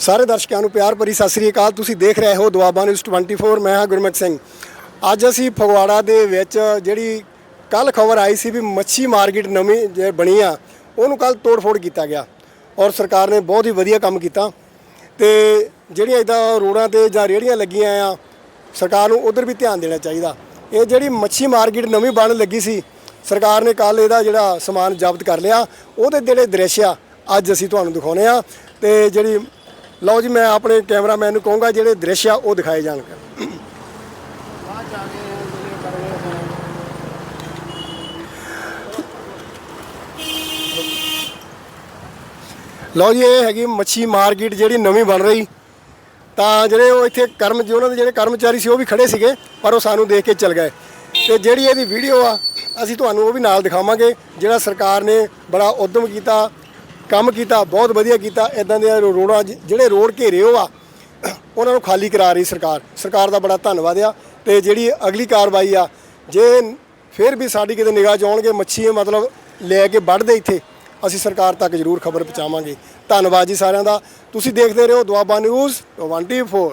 ਸਾਰੇ ਦਰਸ਼ਕਾਂ ਨੂੰ ਪਿਆਰ ਭਰੀ ਸਤਿ ਸ੍ਰੀ ਅਕਾਲ। ਤੁਸੀਂ ਦੇਖ ਰਹੇ ਹੋ ਦੁਆਬਾ ਨਿਊਜ਼ 24 ਮੈਂ ਹਾਂ ਗੁਰਮੁਖ ਸਿੰਘ। ਅੱਜ ਅਸੀਂ ਫਗਵਾੜਾ ਦੇ ਵਿੱਚ ਜਿਹੜੀ ਕੱਲ ਖਬਰ ਆਈ ਸੀ ਵੀ ਮੱਛੀ ਮਾਰਕੀਟ ਨਵੀਂ ਜੇ ਬਣੀ ਆ, ਉਹਨੂੰ ਕੱਲ ਤੋੜ-ਫੋੜ ਕੀਤਾ ਗਿਆ ਔਰ ਸਰਕਾਰ ਨੇ ਬਹੁਤ ਹੀ ਵਧੀਆ ਕੰਮ ਕੀਤਾ ਤੇ ਜਿਹੜੀਆਂ ਇਦਾਂ ਰੋਡਾਂ ਤੇ ਜਾਂ ਰੇਹੜੀਆਂ ਲੱਗੀਆਂ ਆ, ਸਰਕਾਰ ਨੂੰ ਉਧਰ ਵੀ ਧਿਆਨ ਦੇਣਾ ਚਾਹੀਦਾ। ਇਹ ਜਿਹੜੀ ਮੱਛੀ ਮਾਰਕੀਟ ਨਵੀਂ ਬਣ ਲੱਗੀ ਸੀ, ਸਰਕਾਰ ਨੇ ਕੱਲ ਇਹਦਾ ਜਿਹੜਾ ਸਮਾਨ ਜ਼ਬਤ ਕਰ ਲਿਆ, ਉਹਦੇ ਜਿਹੜੇ ਦ੍ਰਿਸ਼ ਆ, ਅੱਜ ਅਸੀਂ ਤੁਹਾਨੂੰ ਦਿਖਾਉਨੇ ਆ ਤੇ ਜਿਹੜੀ ਲਓ ਜੀ, ਮੈਂ ਆਪਣੇ ਕੈਮਰਾਮੈਨ ਨੂੰ ਕਹੂੰਗਾ, ਜਿਹੜੇ ਦ੍ਰਿਸ਼ ਆ, ਉਹ ਦਿਖਾਏ ਜਾਣ। ਲਓ ਜੀ, ਇਹ ਹੈਗੀ ਮੱਛੀ ਮਾਰਕੀਟ ਜਿਹੜੀ ਨਵੀਂ ਬਣ ਰਹੀ। ਤਾਂ ਜਿਹੜੇ ਉਹ ਇੱਥੇ ਕਰਮ, ਜੀ ਉਹਨਾਂ ਦੇ ਜਿਹੜੇ ਕਰਮਚਾਰੀ ਸੀ, ਉਹ ਵੀ ਖੜੇ ਸੀਗੇ, ਪਰ ਉਹ ਸਾਨੂੰ ਦੇਖ ਕੇ ਚਲ ਗਏ। ਤੇ ਜਿਹੜੀ ਇਹਦੀ ਵੀਡੀਓ ਆ, ਅਸੀਂ ਤੁਹਾਨੂੰ ਉਹ ਵੀ ਨਾਲ ਦਿਖਾਵਾਂਗੇ, ਜਿਹੜਾ ਸਰਕਾਰ ਨੇ ਬੜਾ ਉਦਮ ਕੀਤਾ ਕੰਮ ਕੀਤਾ, ਬਹੁਤ ਵਧੀਆ ਕੀਤਾ। ਇਦਾਂ ਦੇ ਰੋਡਾਂ ਜਿਹੜੇ ਰੋਡ ਘੇਰੇ ਹੋ ਆ, ਉਹਨਾਂ ਨੂੰ ਖਾਲੀ ਕਰਾ ਰਹੀ ਸਰਕਾਰ। ਸਰਕਾਰ ਦਾ ਬੜਾ ਧੰਨਵਾਦ ਆ ਤੇ ਜਿਹੜੀ ਅਗਲੀ ਕਾਰਵਾਈ ਆ, ਜੇ ਫਿਰ ਵੀ ਸਾਡੀ ਕਿਤੇ ਨਿਗਾਹ 'ਚ ਆਉਣਗੇ ਮੱਛੀ ਮਤਲਬ ਲੈ ਕੇ ਵੱਢਦੇ ਇੱਥੇ, ਅਸੀਂ ਸਰਕਾਰ ਤੱਕ ਜ਼ਰੂਰ ਖਬਰ ਪਹੁੰਚਾਵਾਂਗੇ। ਧੰਨਵਾਦ ਜੀ ਸਾਰਿਆਂ ਦਾ। ਤੁਸੀਂ ਦੇਖਦੇ ਰਹੋ ਦੁਆਬਾ ਨਿਊਜ਼ 24